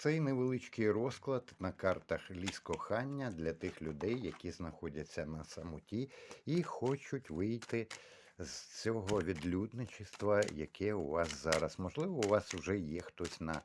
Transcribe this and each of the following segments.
Цей невеличкий розклад на картах ліс кохання для тих людей, які знаходяться на самоті і хочуть вийти з цього відлюдничества, яке у вас зараз. Можливо, у вас вже є хтось на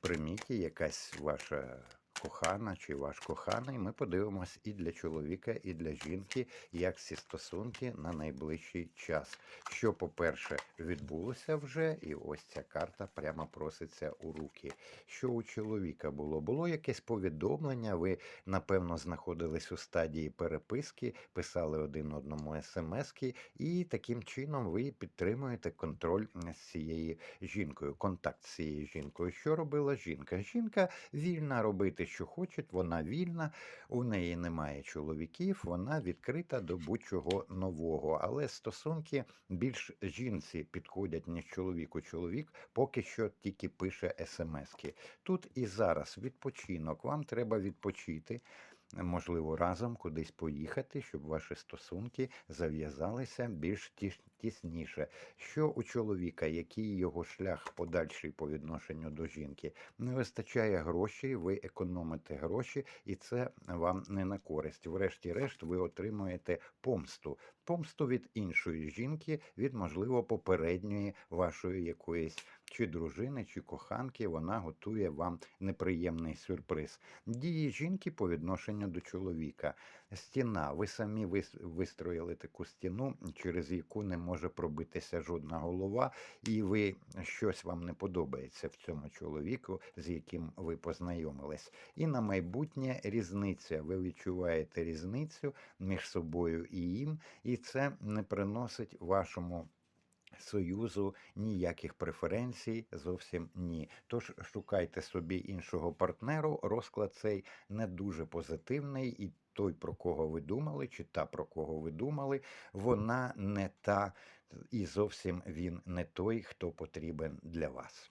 приміті, якась ваша кохана чи ваш коханий. Ми подивимось і для чоловіка, і для жінки, як ці стосунки на найближчий час. Що, по-перше, відбулося вже, і ось ця карта прямо проситься у руки. Що у чоловіка було? Було якесь повідомлення, ви, напевно, знаходились у стадії переписки, писали один одному смски, і таким чином ви підтримуєте контроль з цією жінкою, контакт з цією жінкою. Що робила жінка? Жінка вільна робити, що хоче, вона вільна, у неї немає чоловіків, вона відкрита до будь-чого нового. Але стосунки більш жінці підходять, ніж чоловіку. Чоловік поки що тільки пише смски. Тут і зараз відпочинок. Вам треба відпочити. Можливо, разом кудись поїхати, щоб ваші стосунки зав'язалися більш тіш- тісніше. Що у чоловіка, який його шлях подальший по відношенню до жінки? Не вистачає грошей, ви економите гроші, і це вам не на користь. Врешті-решт, ви отримуєте помсту. Помсту від іншої жінки, від, можливо, попередньої вашої якоїсь чи дружини, чи коханки, вона готує вам неприємний сюрприз. Дії жінки по відношенню до чоловіка. Стіна. Ви самі вистроїли таку стіну, через яку не може пробитися жодна голова, і ви щось вам не подобається в цьому чоловіку, з яким ви познайомились. І на майбутнє різниця. Ви відчуваєте різницю між собою і їм, і це не приносить вашому. Союзу ніяких преференцій зовсім ні. Тож шукайте собі іншого партнеру. Розклад цей не дуже позитивний, і той, про кого ви думали, чи та, про кого ви думали, вона не та, і зовсім він не той, хто потрібен для вас.